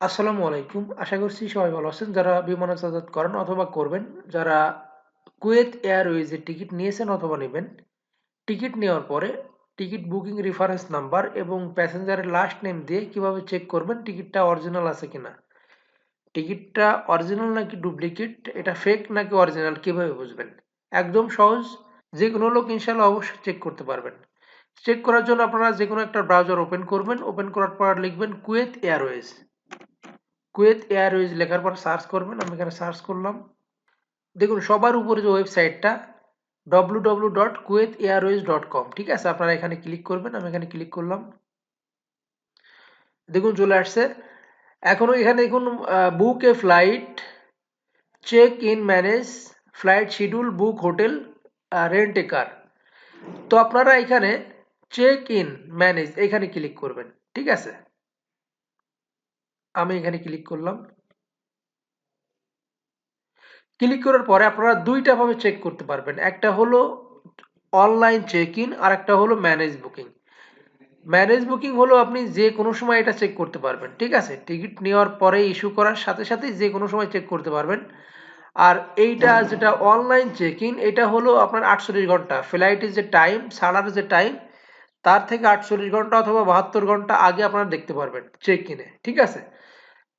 আসসালামু আলাইকুম। আশা করছি সবাই ভালো আছেন। যারা বিমান যাতায়াত করেন অথবা করবেন, যারা কুয়েত এয়ারওয়েজের টিকিট নিয়েছেন অথবা নেবেন, টিকিট নেওয়ার পরে টিকিট বুকিং রেফারেন্স নাম্বার এবং প্যাসেঞ্জারের লাস্ট নেম দিয়ে কীভাবে চেক করবেন, টিকিটটা অরিজিনাল আছে কিনা? টিকিটটা অরিজিনাল নাকি ডুপ্লিকেট এটা ফেক নাকি অরিজিনাল কীভাবে বুঝবেন? একদম সহজ। যে কোনো লোক ইনশাল্লাহ অবশ্যই চেক করতে পারবেন। চেক করার জন্য আপনারা যে কোনো একটা ব্রাউজার ওপেন করবেন। ওপেন করার পর লিখবেন কুয়েত এয়ারওয়েজ। কুয়েত এয়ারওয়েজ লেখার পর সার্চ করবেন, আমি এখানে সার্চ করলাম। দেখুন, সবার উপরে যে ওয়েবসাইটটা W W dot airways dot com ঠিক আছে? আপনারা এখানে ক্লিক করবেন, আমি এখানে ক্লিক করলাম। দেখুন, চলে আসছে। এখনও এখানে দেখুন book a flight check in manage flight schedule book hotel rent a car তো আপনারা এখানে চেক ইন ম্যানেজ এখানে ক্লিক করবেন, ঠিক আছে? আমি এখানে ক্লিক করলাম। ক্লিক করার পরে আপনারা দুইটা ভাবে চেক করতে পারবেন। একটা হলো অনলাইন চেক ইন আর একটা হলো ম্যানেজ বুকিং ম্যানেজ বুকিং হলো আপনি যে কোনো সময় এটা চেক করতে পারবেন, ঠিক আছে? টিকিট নেওয়ার পরে ইস্যু করার সাথে সাথে যে কোনো সময় চেক করতে পারবেন। আর এইটা যেটা অনলাইন চেক ইন এটা হলো আপনার আটচল্লিশ ঘণ্টা। ফ্লাইটের যে টাইম ছাড়ার যে টাইম তার থেকে আটচল্লিশ ঘণ্টা অথবা বাহাত্তর ঘণ্টা আগে আপনারা দেখতে পারবেন চেক ইনে ঠিক আছে?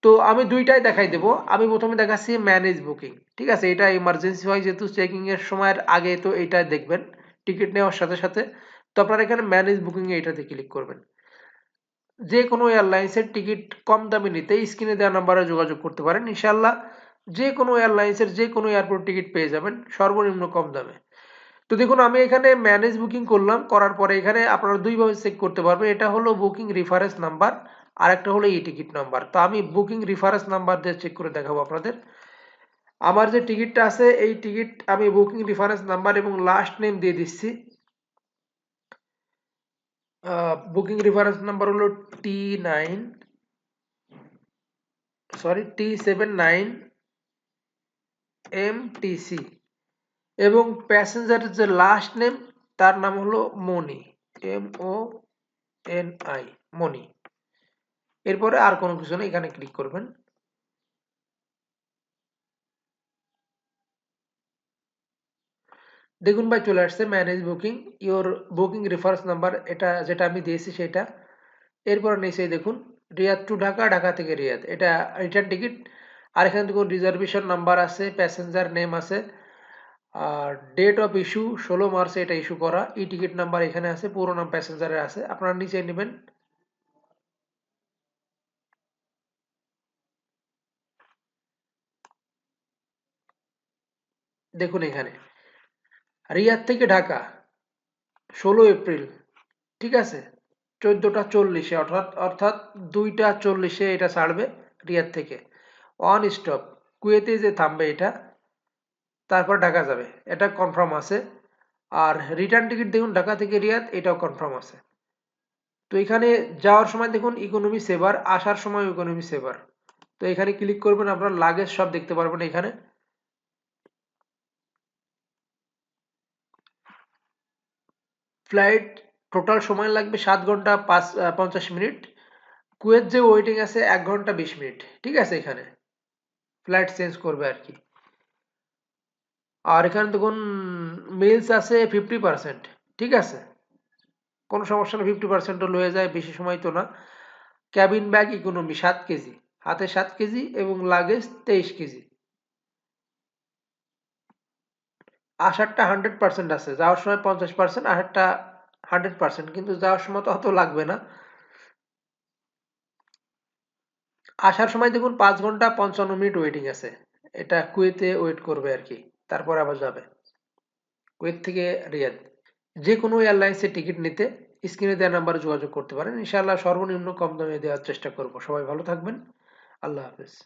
তো আমি দুইটাই দেখাই দেব। আমি প্রথমে দেখাচ্ছি ম্যানেজ বুকিং ঠিক আছে? এটা ইমার্জেন্সি হয় যেহেতু চেকিং এর সময়ের আগে তো এটা দেখবেন টিকিট নেওয়ার সাথে সাথে। তো আপনারা এখানে ম্যানেজ বুকিং এ এটাতে ক্লিক করবেন। যে কোনো এয়ারলাইন্সের টিকিট কম দামে নিতে স্ক্রিনে দেওয়া নাম্বারে যোগাযোগ করতে পারেন ইনশাল্লাহ যে কোনো এয়ারলাইন্সের যে কোনো এয়ারপোর্ট টিকিট পেয়ে যাবেন, সর্বনিম্ন কম দামে। তো দেখুন, আমি এখানে ম্যানেজ বুকিং করলাম, করার পরে এখানে আপনারা দুইভাবে চেক করতে পারবেন। এটা হলো বুকিং রেফারেন্স নাম্বার আর একটা হলো ই টিকিট নাম্বার তো আমি বুকিং রেফারেন্স নাম্বার দিয়ে চেক করে দেখাবো আপনাদের। আমার যে টিকিটটা আছে, এই টিকিট আমি বুকিং রেফারেন্স নাম্বার এবং লাস্ট নেম দিয়ে দিচ্ছি। বুকিং রেফারেন্স নাম্বার হলো T nine sorry T seven nine M T C এবং প্যাসেঞ্জারের যে লাস্ট নেম তার নাম হলো Moni M O N I Moni এরপরে আর কোনো কিছু নেই, এখানে ক্লিক করবেন। দেখুন ভাই, চলে আসছে manage booking your booking reference number এটা যেটা আমি দিয়েছি সেটা। এরপর নিচে দেখুন, রিয়াদ টু ঢাকা ঢাকা থেকে রিয়াদ। এটা রিটার্ন টিকিট আর এখানে দেখুন রিজার্ভেশন নাম্বার আছে প্যাসেঞ্জার নেম আছে। আর ডেট অফ ইস্যু ষোলো মার্চে এটা ইস্যু করা। ই টিকিট নাম্বার এখানে আছে, পুরো নাম প্যাসেঞ্জারের আছে। আপনারা নিচে নেবেন। দেখুন এখানে। রিয়াদ থেকে ঢাকা, ষোলো এপ্রিল, ঠিক আছে? চোদ্দোটা চল্লিশে, অর্থাৎ অর্থাৎ দুইটা চল্লিশে এটা ছাড়বে রিয়াদ থেকে। অন স্টপ কুয়েতে যে থামবে এটা তারপর ঢাকা যাবে। এটা কনফার্ম আছে। আর রিটার্ন টিকিট দেখুন, ঢাকা থেকে রিয়াদ, এটাও কনফার্ম আছে। তো এখানে যাওয়ার সময় দেখুন ইকোনমি সেভার আসার সময় ইকোনমি সেভার তো এখানে ক্লিক করবেন, আপনার লাগেজ সব দেখতে পারবেন এখানে। ফ্লাইট টোটাল সময় লাগবে সাত ঘণ্টা পাঁচ পঞ্চাশ মিনিট। কুয়েত যে ওয়েটিং আছে, এক ঘণ্টা বিশ মিনিট। ঠিক আছে এখানে। ফ্লাইট চেঞ্জ করবে আর কি। আর এখানে দেখুন মিলস আছে ফিফটি পার্সেন্ট ঠিক আছে? কোনো সমস্যা না ফিফটি পার্সেন্টও লয়ে যায়, বেশি সময় তো না। ক্যাবিন ব্যাগ ইকোনমি সাত কেজি। হাতে সাত কেজি এবং লাগেজ তেইশ কেজি। আষাঢ়টা হান্ড্রেড পার্সেন্ট আছে, যাওয়ার সময় পঞ্চাশ পার্সেন্ট আষাঢ়টা হান্ড্রেড পার্সেন্ট কিন্তু যাওয়ার সময় তো অত লাগবে না। আসার সময় দেখুন, পাঁচ ঘণ্টা পঞ্চান্ন মিনিট ওয়েটিং আছে। এটা কুয়েতে ওয়েট করবে আর কি। তারপর আবার যাবে। কুয়েত থেকে রিয়াদ। যে কোনো এয়ারলাইন্সে টিকিট নিতে স্ক্রিনে দেওয়া নাম্বারে যোগাযোগ করতে পারেন। ইনশাআল্লাহ সর্বনিম্ন কম দামে দেওয়ার চেষ্টা করব। সবাই ভালো থাকবেন। আল্লাহ হাফেজ।